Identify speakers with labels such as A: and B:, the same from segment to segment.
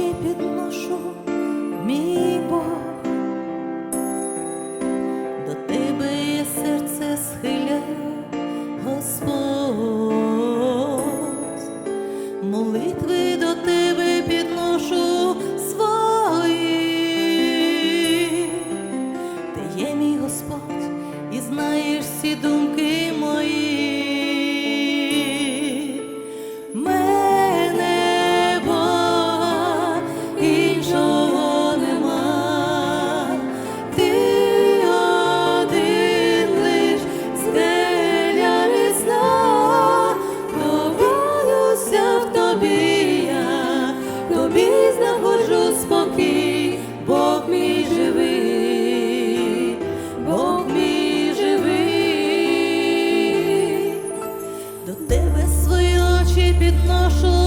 A: очі під відношу.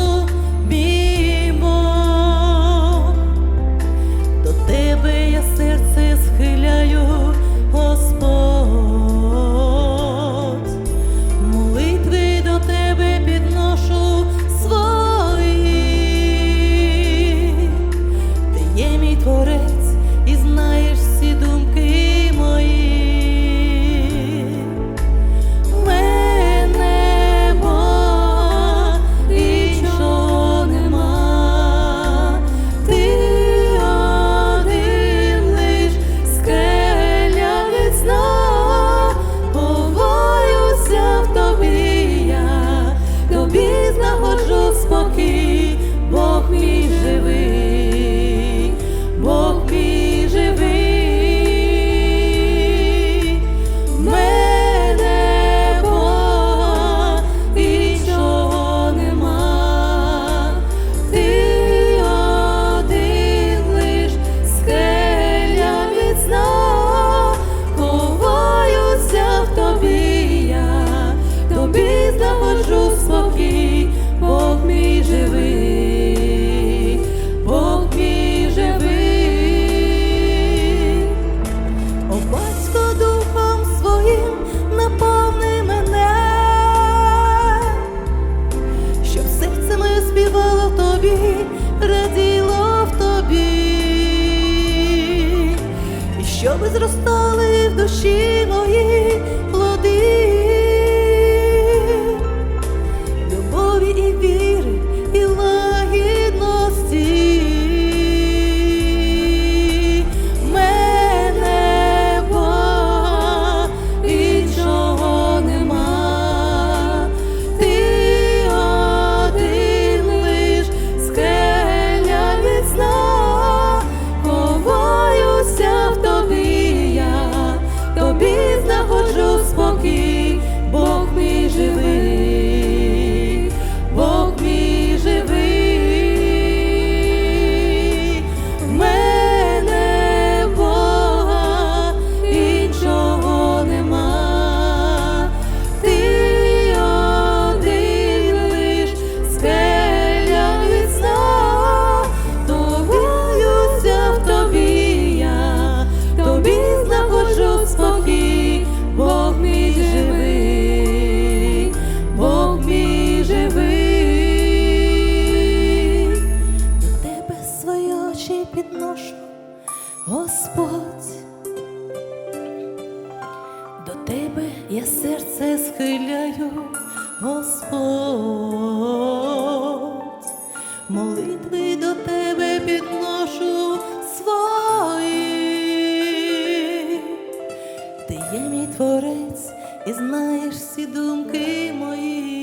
A: тобі, раділо в тобі, і щоби зростали в душі моїй. обіз знаходжу спокій. все схиляю, Господь, молитви до тебе підношу свої, ти є мій творець і знаєш всі думки мої.